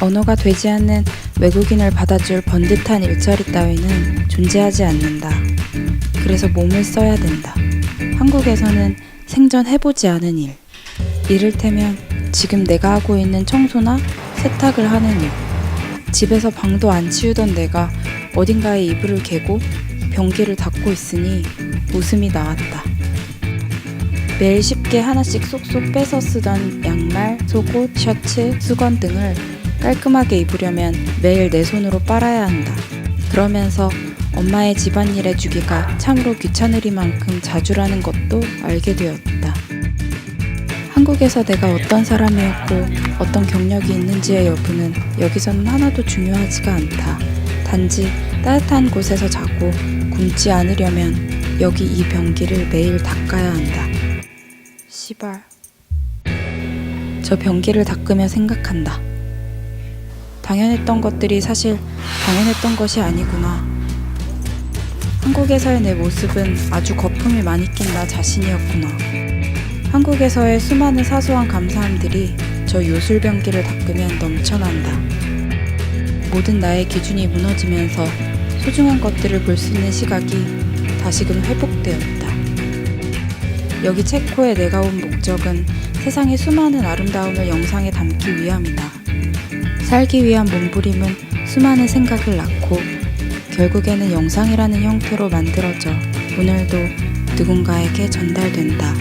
언어가 되지 않는 외국인을 받아줄 번듯한 일자리 따위는 존재하지 않는다. 그래서 몸을 써야 된다. 한국에서는 생전해보지 않은 일. 이를테면 지금 내가 하고 있는 청소나 세탁을 하는 일. 집에서 방도 안 치우던 내가 어딘가에 이불을 개고 변기를 닦고 있으니 웃음이 나왔다. 매일 쉽게 하나씩 쏙쏙 빼서 쓰던 양말, 속옷, 셔츠, 수건 등을 깔끔하게 입으려면 매일 내 손으로 빨아야 한다. 그러면서 엄마의 집안일 해주기가 참으로 귀찮으리만큼 자주라는 것도 알게 되었다. 한국에서 내가 어떤 사람이었고 어떤 경력이 있는지의 여부는 여기서는 하나도 중요하지가 않다. 단지 따뜻한 곳에서 자고 굶지 않으려면 여기 이 변기를 매일 닦아야 한다. 시발. 저 변기를 닦으며 생각한다. 당연했던 것들이 사실 당연했던 것이 아니구나. 한국에서의 내 모습은 아주 거품이 많이 낀 나 자신이었구나. 한국에서의 수많은 사소한 감사함들이 저 요술 변기를 닦으면 넘쳐난다. 모든 나의 기준이 무너지면서 소중한 것들을 볼 수 있는 시각이 다시금 회복되었다. 여기 체코에 내가 온 목적은 세상의 수많은 아름다움을 영상에 담기 위함이다. 살기 위한 몸부림은 수많은 생각을 낳고 결국에는 영상이라는 형태로 만들어져 오늘도 누군가에게 전달된다.